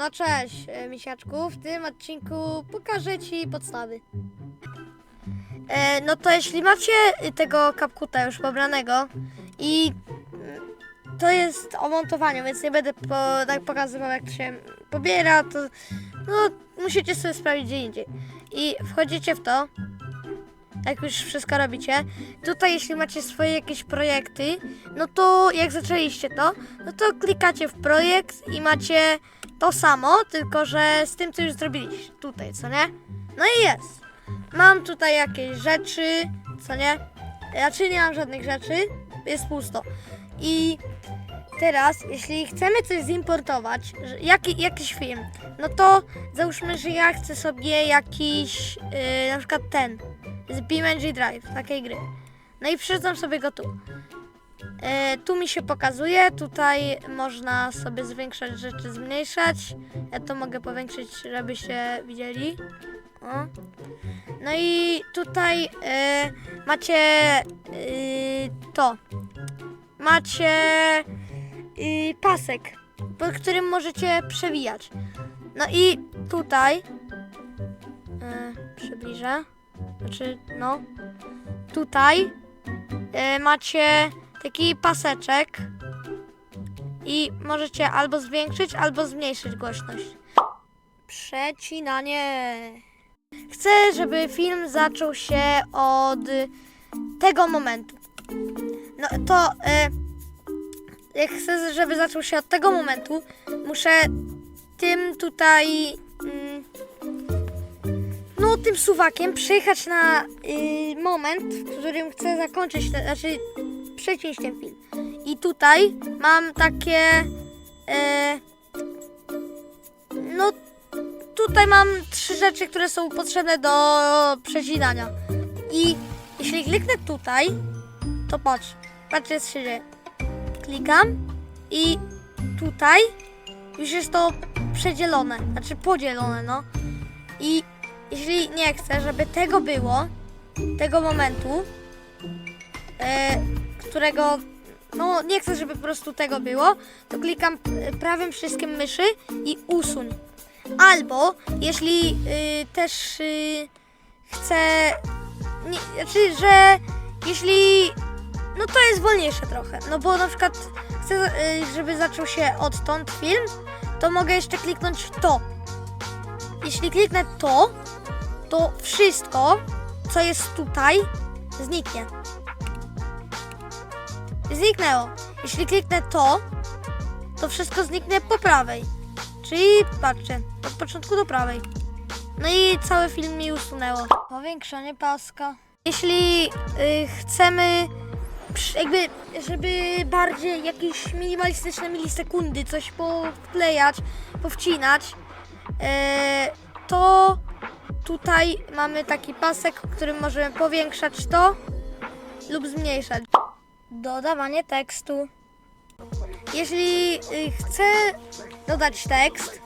No cześć, e, misiaczku. W tym odcinku pokażę Ci podstawy. E, no to jeśli macie tego kapkuta już pobranego i to jest o montowaniu, więc nie będę po, tak pokazywał jak się pobiera, to no, musicie sobie sprawdzić gdzie indziej. I wchodzicie w to, jak już wszystko robicie. Tutaj jeśli macie swoje jakieś projekty, no to jak zaczęliście to, no to klikacie w projekt i macie to samo, tylko że z tym, co już zrobiliście tutaj, co nie? No i jest. Mam tutaj jakieś rzeczy, co nie? Raczej nie mam żadnych rzeczy, jest pusto. I teraz, jeśli chcemy coś zimportować, jaki, jakiś film, no to załóżmy, że ja chcę sobie jakiś, yy, na przykład ten, z BeamNG Drive, takiej gry. No i przerzucam sobie go tu. E, tu mi się pokazuje, tutaj można sobie zwiększać rzeczy, zmniejszać. Ja to mogę powiększyć, żebyście widzieli. O. No i tutaj e, macie e, to. Macie e, pasek, po którym możecie przewijać. No i tutaj e, przybliżę. Znaczy, no. Tutaj e, macie taki paseczek i możecie albo zwiększyć, albo zmniejszyć głośność. Przecinanie. Chcę, żeby film zaczął się od tego momentu. No to e, jak chcę, żeby zaczął się od tego momentu, muszę tym tutaj mm, no tym suwakiem przyjechać na y, moment, w którym chcę zakończyć, znaczy przeciąć ten film. I tutaj mam takie, e, no tutaj mam trzy rzeczy, które są potrzebne do przecinania. I jeśli kliknę tutaj, to patrz, patrzcie co się. Klikam i tutaj już jest to przedzielone, znaczy podzielone, no. I jeśli nie chcę, żeby tego było, tego momentu, e, którego, no nie chcę, żeby po prostu tego było, to klikam e, prawym przyciskiem myszy i usuń. Albo jeśli y, też y, chcę, nie, znaczy, że jeśli, no to jest wolniejsze trochę, no bo na przykład chcę, y, żeby zaczął się odtąd film, to mogę jeszcze kliknąć to. Jeśli kliknę to, to wszystko, co jest tutaj, zniknie. Zniknęło. Jeśli kliknę to, to wszystko zniknie po prawej. Czyli patrzcie, od początku do prawej. No i cały film mi usunęło. Powiększanie paska. Jeśli y, chcemy jakby, żeby bardziej jakieś minimalistyczne milisekundy coś powklejać, powcinać, e, to tutaj mamy taki pasek, którym możemy powiększać to lub zmniejszać. Dodawanie tekstu. Jeśli y, chcę dodać tekst,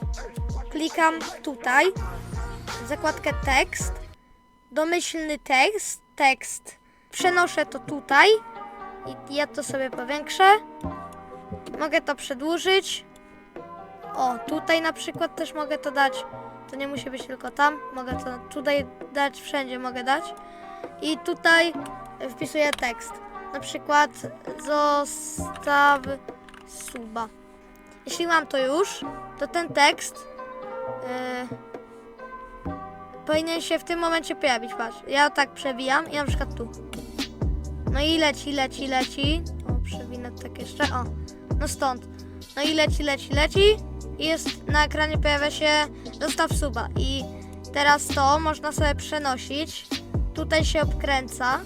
klikam tutaj, zakładkę tekst, domyślny tekst, tekst. Przenoszę to tutaj i ja to sobie powiększę. Mogę to przedłużyć. O, tutaj na przykład też mogę to dać. To nie musi być tylko tam. Mogę to tutaj dać, wszędzie mogę dać. I tutaj wpisuję tekst. Na przykład zostaw suba. Jeśli mam to już, to ten tekst yy, powinien się w tym momencie pojawić. Patrz, ja tak przewijam i na przykład tu. No i leci, leci, leci. O, przewinę tak jeszcze. O, no stąd. No i leci, leci, leci. I jest na ekranie pojawia się dostaw suba. I teraz to można sobie przenosić. Tutaj się obkręca.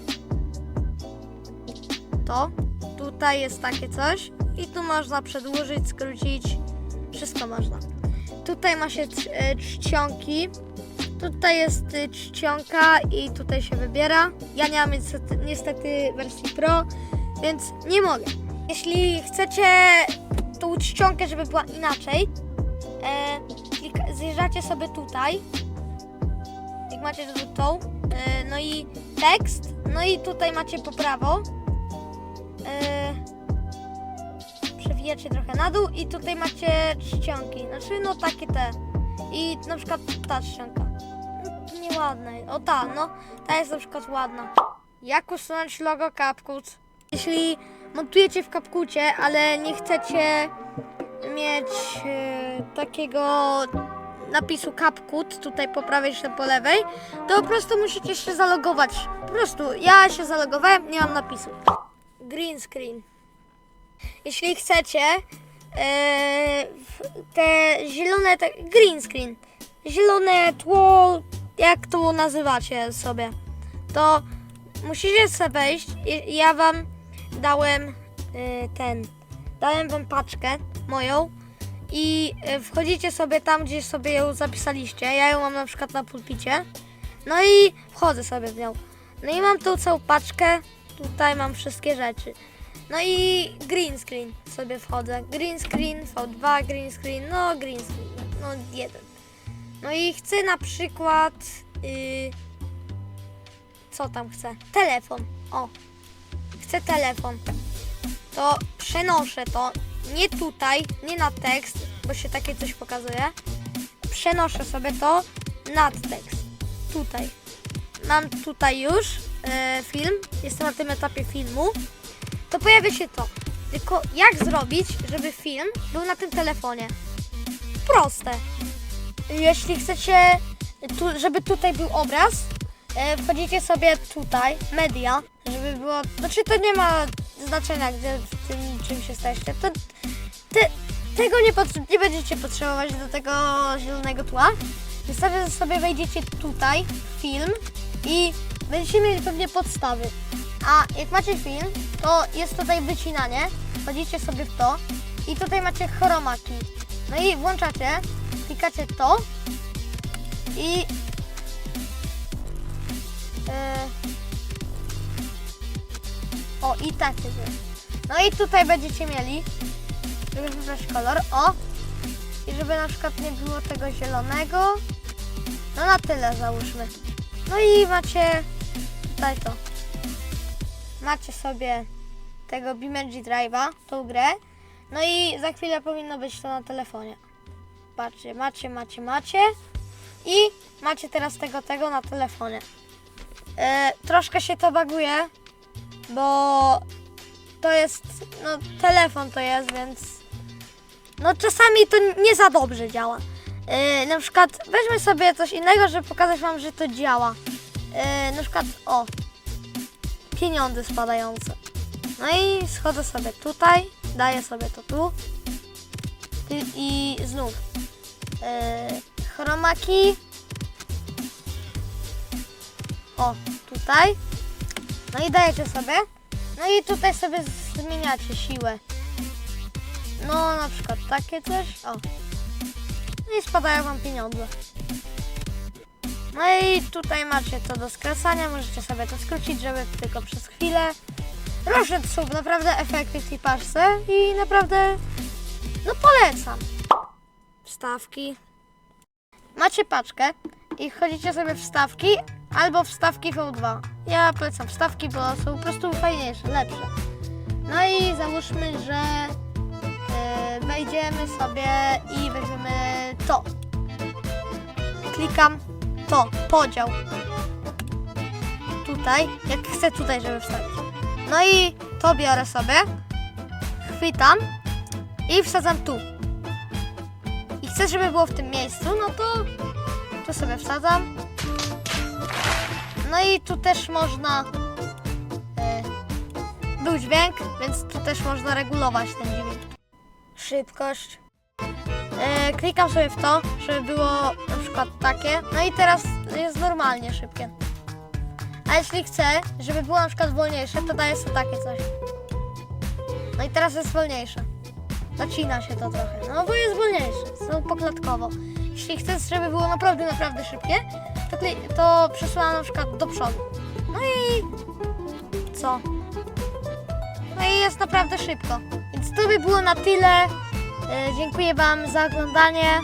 To. Tutaj jest takie coś. I tu można przedłużyć, skrócić. Wszystko można. Tutaj ma się e, czcionki. Tutaj jest y, czcionka i tutaj się wybiera. Ja nie mam niestety, niestety wersji Pro, więc nie mogę. Jeśli chcecie tą czcionkę, żeby była inaczej, e, zjeżdżacie sobie tutaj, jak macie tą, e, no i tekst, no i tutaj macie po prawo. E, zwijacie trochę na dół i tutaj macie czcionki. Znaczy, no takie te. I na przykład ta czcionka. Nieładna. O ta, no. Ta jest na przykład ładna. Jak usunąć logo CapCut? Jeśli montujecie w CapCucie, ale nie chcecie mieć e, takiego napisu CapCut tutaj po prawej czy po lewej, to po prostu musicie się zalogować. Po prostu ja się zalogowałem, nie mam napisu. Green screen. Jeśli chcecie e, te zielone, te, green screen, zielone tło, jak to nazywacie sobie, to musicie sobie wejść. Ja wam dałem e, ten, dałem wam paczkę moją i e, wchodzicie sobie tam, gdzie sobie ją zapisaliście. Ja ją mam na przykład na pulpicie. No i wchodzę sobie w nią. No i mam tą całą paczkę. Tutaj mam wszystkie rzeczy. No i green screen sobie wchodzę. Green screen, V2, green screen, no green screen, no jeden. No i chcę na przykład. Yy, co tam chcę? Telefon. O. Chcę telefon. To przenoszę to nie tutaj, nie na tekst, bo się takie coś pokazuje. Przenoszę sobie to nad tekst. Tutaj. Mam tutaj już e, film. Jestem na tym etapie filmu. To pojawia się to. Tylko jak zrobić, żeby film był na tym telefonie? Proste. Jeśli chcecie, tu, żeby tutaj był obraz, e, wchodzicie sobie tutaj, media, żeby było, znaczy to nie ma znaczenia, gdzie w tym czymś jesteście. To, te, tego nie, nie będziecie potrzebować do tego zielonego tła. Wystarczy, sobie wejdziecie tutaj, film i będziecie mieli pewnie podstawy. A jak macie film, to jest tutaj wycinanie, wchodzicie sobie w to i tutaj macie chromaki. No i włączacie, klikacie to i e, o i takie. No i tutaj będziecie mieli, żeby wybrać kolor, o i żeby na przykład nie było tego zielonego, no na tyle załóżmy. No i macie tutaj to. Macie sobie tego Bimergy Drive'a, tą grę. No i za chwilę powinno być to na telefonie. Patrzcie, macie, macie, macie. I macie teraz tego, tego na telefonie. E, troszkę się to baguje, bo to jest, no telefon to jest, więc no czasami to nie za dobrze działa. E, na przykład weźmy sobie coś innego, żeby pokazać Wam, że to działa. E, na przykład, o, pieniądze spadające. No i schodzę sobie tutaj, daję sobie to tu i, i znów e, chromaki. O, tutaj. No i dajecie sobie. No i tutaj sobie zmieniacie siłę. No, na przykład takie coś. O. No i spadają wam pieniądze. No i tutaj macie to do skracania, możecie sobie to skrócić, żeby tylko przez chwilę. Proszę, są naprawdę efekty w tej paczce i naprawdę, no polecam. Wstawki. Macie paczkę i wchodzicie sobie wstawki albo wstawki V2. Ja polecam wstawki, bo są po prostu fajniejsze, lepsze. No i załóżmy, że wejdziemy sobie i weźmiemy to. Klikam to, podział. Tutaj, jak chcę tutaj, żeby wstawić. No i to biorę sobie, chwytam i wsadzam tu. I chcę, żeby było w tym miejscu, no to tu sobie wsadzam. No i tu też można. E, był dźwięk, więc tu też można regulować ten dźwięk. Szybkość. E, klikam sobie w to, żeby było na przykład takie. No i teraz jest normalnie szybkie. A jeśli chcę, żeby było na przykład wolniejsze, to daję sobie takie coś. No i teraz jest wolniejsze. Zacina się to trochę, no bo jest wolniejsze, są poklatkowo. Jeśli chcesz, żeby było naprawdę, naprawdę szybkie, to, to przesuwam na przykład do przodu. No i co? No i jest naprawdę szybko. To by było na tyle. E, Dziękuję Wam za oglądanie.